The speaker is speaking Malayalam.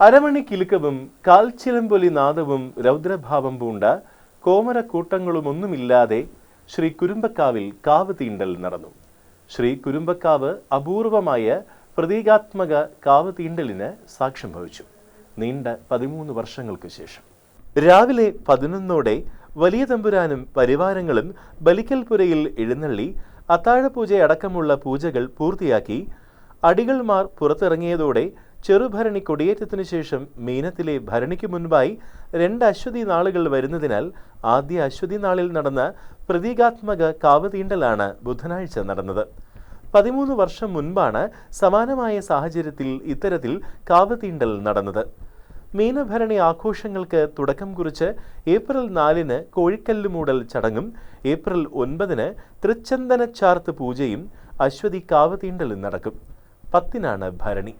അരമണി കിലുക്കവും കാൽച്ചിലമ്പൊലി നാദവും രൗദ്രഭാവം പൂണ്ട കോമരക്കൂട്ടങ്ങളുമൊന്നുമില്ലാതെ ശ്രീ കുരുമ്പക്കാവിൽ കാവ് തീണ്ടൽ നടന്നു. ശ്രീ കുരുമ്പക്കാവ് അപൂർവമായ പ്രതീകാത്മക കാവ് തീണ്ടലിന് സാക്ഷ്യം വഹിച്ചു. നീണ്ട പതിമൂന്ന് വർഷങ്ങൾക്ക് ശേഷം. രാവിലെ പതിനൊന്നോടെ വലിയ തമ്പുരാനും പരിവാരങ്ങളും ബലിക്കൽപുരയിൽ എഴുന്നള്ളി അത്താഴപൂജയടക്കമുള്ള പൂജകൾ പൂർത്തിയാക്കി അടികൾമാർ പുറത്തിറങ്ങിയതോടെ ചെറുഭരണി കൊടിയേറ്റത്തിനു ശേഷം മീനത്തിലെ ഭരണിക്ക് മുൻപായി രണ്ട് അശ്വതി നാളുകൾ വരുന്നതിനാൽ ആദ്യ അശ്വതി നാളിൽ നടന്ന പ്രതീകാത്മക കാവതീണ്ടലാണ് ബുധനാഴ്ച നടന്നത്. പതിമൂന്ന് വർഷം മുൻപാണ് സമാനമായ സാഹചര്യത്തിൽ ഇത്തരത്തിൽ കാവതീണ്ടൽ നടന്നത്. മീനഭരണി ആഘോഷങ്ങൾക്ക് തുടക്കം കുറിച്ച് ഏപ്രിൽ നാലിന് കോഴിക്കല്ല് മൂടൽ ചടങ്ങും ഏപ്രിൽ ഒൻപതിന് തൃച്ചന്ദന ചാർത്ത് പൂജയും അശ്വതി കാവതീണ്ടലും നടക്കും. പത്തിനാണ് ഭരണി.